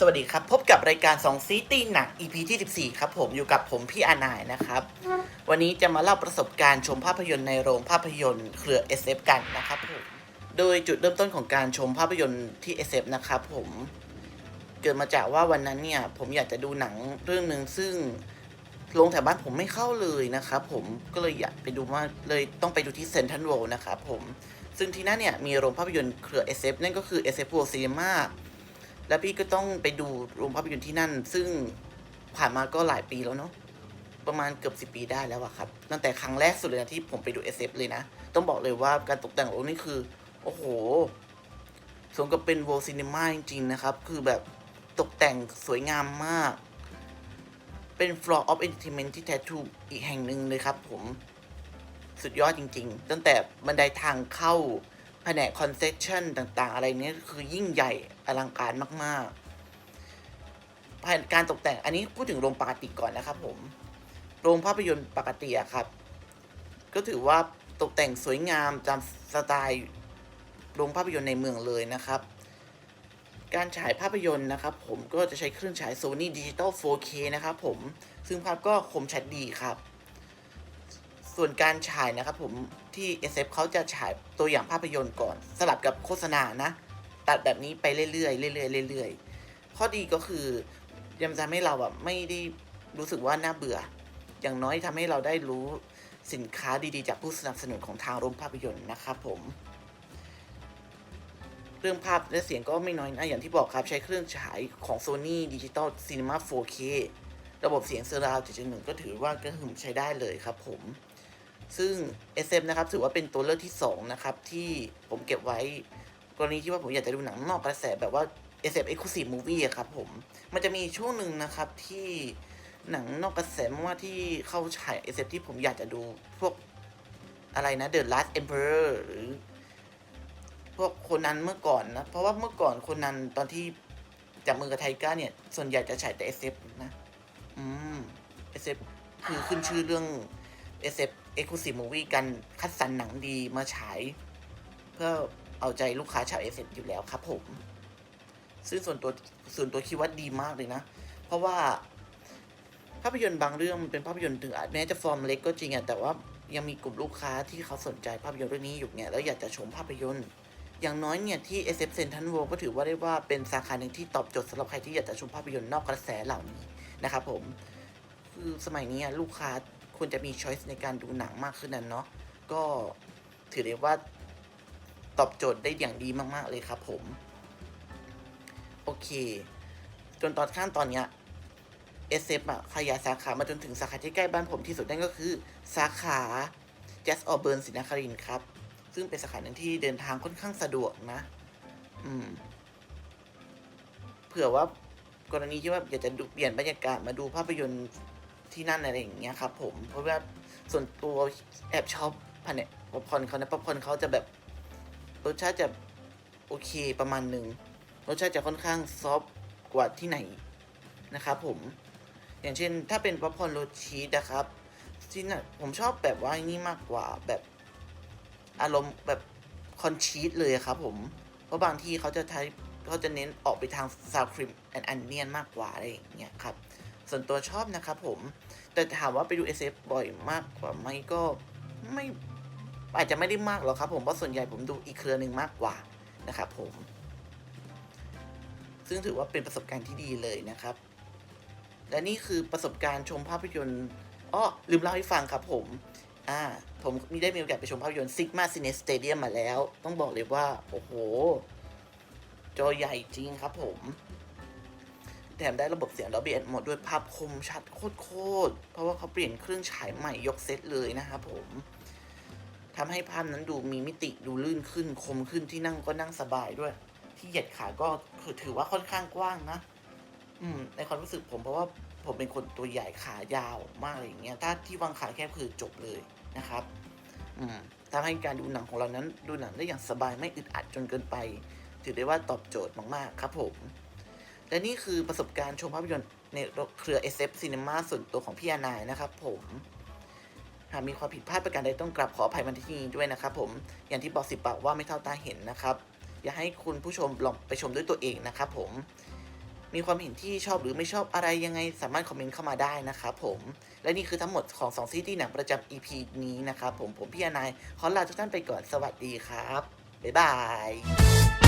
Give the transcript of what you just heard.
สวัสดีครับ พบกับรายการสองซีตีหนัก EP ที่ 14 ครับผมอยู่กับผมพี่อานายนะครับ วันนี้จะมาเล่าประสบการณ์ชมภาพยนตร์ในโรงภาพยนตร์เครือ SF กันนะครับผมโดยจุดเริ่มต้นของการชมภาพยนตร์ที่ SF นะครับผมเกิดมาจากว่าวันนั้นเนี่ย ผมอยากจะดูหนังเรื่องหนึ่งซึ่งโรงแถวบ้านผมไม่เข้าเลยนะครับผมก็เลยอยากไปดูมาเลยต้องไปดูที่เซนทรัลเวิลนะครับผมซึ่งที่นั่นเนี่ยมีโรงภาพยนตร์เครือ SF นั่นก็คือ SF World Cinema แล้วพี่ก็ต้องไปดูโรงภาพยนตร์ที่นั่น ซึ่งผ่านมาก็หลายปีแล้วเนาะประมาณเกือบสิปีได้แล้วอะครับ ตั้งแต่ครั้งแรกสุดเลยนะที่ผมไปดู SF เลยนะ ต้องบอกเลยว่าการตกแต่งโรงนี่คือ โอ้โห สมกับเป็น World Cinema จริง ๆ นะครับ คือแบบตกแต่งสวยงามมาก เป็น Floor of Entertainment ที่แท้ทรูอีกแห่งหนึ่งเลยครับผม สุดยอดจริง ๆ ตั้งแต่บันไดทางเข้า แผนกคอนเซ s ชันต่าง ๆ อะไรเนี้ยคือยิ่งใหญ่อลังการมาก ๆ แผนการตกแต่งอันนี้พูดถึงโรงปกติก่อนนะครับผม โรงภาพยนตร์ปกติอะครับ ก็ถือว่าตกแต่งสวยงามตามสไตล์โรงภาพยนตร์ในเมืองเลยนะครับ การฉายภาพยนตร์นะครับ ผมก็จะใช้เครื่องฉาย Sony Digital 4K นะครับผม ซึ่งภาพก็คมชัดดีครับ ส่วนการฉายนะครับผมที่ SF เขาจะฉายตัวอย่างภาพยนตร์ก่อน สลับกับโฆษณานะ ตัดแบบนี้ไปเรื่อยๆเรื่อยๆเรื่อยๆข้อดีก็คือยังทำให้เราแบบไม่ได้รู้สึกว่าน่าเบื่อ อย่างน้อยทำให้เราได้รู้สินค้าดีๆ จากผู้สนับสนุนของทางโรงภาพยนตร์นะครับผม เรื่องภาพและเสียงก็ไม่น้อยนะอย่างที่บอกครับใช้เครื่องฉายของ Sony Digital Cinema 4K ระบบเสียงเซอร์ราว7.1ก็ถือว่ากระหึ่มใช้ได้เลยครับผม ซึ่ง SF นะครับถือว่าเป็นตัวเลือกที่ 2 นะครับ ที่ผมเก็บไว้ กรณีที่ว่าผมอยากจะดูหนังนอกกระแสแบบว่า SF Exclusive Movie อะครับผมมันจะมีช่วงหนึ่งนะครับที่หนังนอกกระแสมาที่เข้าฉาย SF ที่ผมอยากจะดูพวกอะไรนะ The Last Emperor หรือ พวกคนนั้นเมื่อก่อนนะ เพราะว่าเมื่อก่อนคนนั้นตอนที่จับมือกับไทก้าเนี่ย ส่วนใหญ่จะฉายแต่ SF นะ อืม SF คือขึ้นชื่อเรื่อง SF Exclusive Movie กันคัดสรรหนังดีมาฉาย เพื่อเอาใจลูกค้าชาว SF อยู่แล้วครับผม ซึ่งส่วนตัวส่วนตัวคิดว่าดีมากเลยนะ เพราะว่าภาพยนตร์บางเรื่องมันเป็นภาพยนตร์ถึงอแม้จะฟอร์มเล็กก็จริงอะแต่ว่ายังมีกลุ่มลูกค้าที่เขาสนใจภาพยนตร์เรื่องนี้อยู่เนี่ยแล้วอยากจะชมภาพยนตร์อย่างน้อยเนี่ยที่ SF Central World ก็ถือว่าได้ว่าเป็นสาขาหนึ่งที่ตอบโจทย์สำหรับใครที่อยากจะชมภาพยนตร์นอกกระแสเหล่านี้นะครับผม คือสมัยนี้ลูกค้า ควรจะมีช้อยส์ในการดูหนังมากขึ้นนะเนาะก็ถือได้ว่าตอบโจทย์ได้อย่างดีมาก ๆ เลยครับผม โอเค จนตอนข้างตอนเนี้ย SF อะขยายสาขามาจนถึงสาขาที่ใกล้บ้านผมที่สุดนั่นก็คือ สาขา Jazz o r b u r n ศรีนครินทร์ครับ ซึ่งเป็นสาขาหนึ่งที่เดินทางค่อนข้างสะดวกนะ อืม เผื่อว่ากรณีที่ว่าอยากจะดูเปลี่ยนบรรยากาศมาดูภาพยนตร์ ที่นั่นอะไรอย่างเงี้ยครับผมเพราะว่าส่วนตัวแอบชอบพันเนี่ยป๊อปคอนเขานะป๊อปคอนเขาจะแบบรสชาติจะโอเคประมาณหนึ่งรสชาติจะค่อนข้างซอฟกว่าที่ไหนนะครับผมอย่างเช่น ถ้าเป็นป๊อปคอร์นรสชีสนะครับที่น่ะผมชอบแบบว่านี่มากกว่าแบบอารมณ์แบบคอนชีสเลยครับผม เพราะบางที่เขาจะใช้เขาจะเน้นออกไปทางซาวครีมแอนด์อันเนียนมากกว่าอะไรอย่างเงี้ยครับ ส่วนตัวชอบนะครับผม แต่ถามว่าไปดู SF บ่อยมากกว่าไหมก็ไม่อาจจะไม่ได้มากหรอกครับผมเพราะส่วนใหญ่ผมดูอีกเครือหนึ่งมากกว่านะครับผม ซึ่งถือว่าเป็นประสบการณ์ที่ดีเลยนะครับ และนี่คือประสบการณ์ชมภาพยนตร์อ้อลืมเล่าให้ฟังครับผมอ่าผมมีได้มีโอกาสไปชมภาพยนตร์ Sigma Cine Stadium มาแล้ว ต้องบอกเลยว่า โอ้โห จอใหญ่จริงครับผม แถมได้ระบบเสียง Dolby Atmos ด้วยภาพคมชัดโคตรๆ เพราะว่าเขาเปลี่ยนเครื่องฉายใหม่ยกเซตเลยนะครับผมทำให้ภาพนั้นดูมีมิติดูลื่นขึ้นคมขึ้นที่นั่งก็นั่งสบายด้วย ที่เหยียดขาก็ถือว่าค่อนข้างกว้างนะ อืม ในความรู้สึกผมเพราะว่าผมเป็นคนตัวใหญ่ขายาวมากอะไรอย่างเงี้ยถ้าที่วางขาแคบคือจบเลยนะครับ อืมทำให้การดูหนังของเรานั้นดูหนังได้อย่างสบายไม่อึดอัดจนเกินไป ถือได้ว่าตอบโจทย์มากๆ ครับผม และนี่คือประสบการณ์ชมภาพยนตร์ในเครือ SF Cinema ส่วนตัวของพี่อนายนะครับผมหากมีความผิดพลาดประการใดต้องกราบขออภัยมาที่นี้ด้วยนะครับผมอย่างที่บอกสิบปากว่าไม่เท่าตาเห็นนะครับ อย่าให้คุณผู้ชมลองไปชมด้วยตัวเองนะครับผมมีความเห็นที่ชอบหรือไม่ชอบอะไรยังไงสามารถคอมเมนต์เข้ามาได้นะครับผมและนี่คือทั้งหมดของ2ซีรีส์หนังประจำ EP นี้นะครับผมผมพี่อนายขอลาทุกท่านไปก่อนสวัสดีครับบ๊ายบาย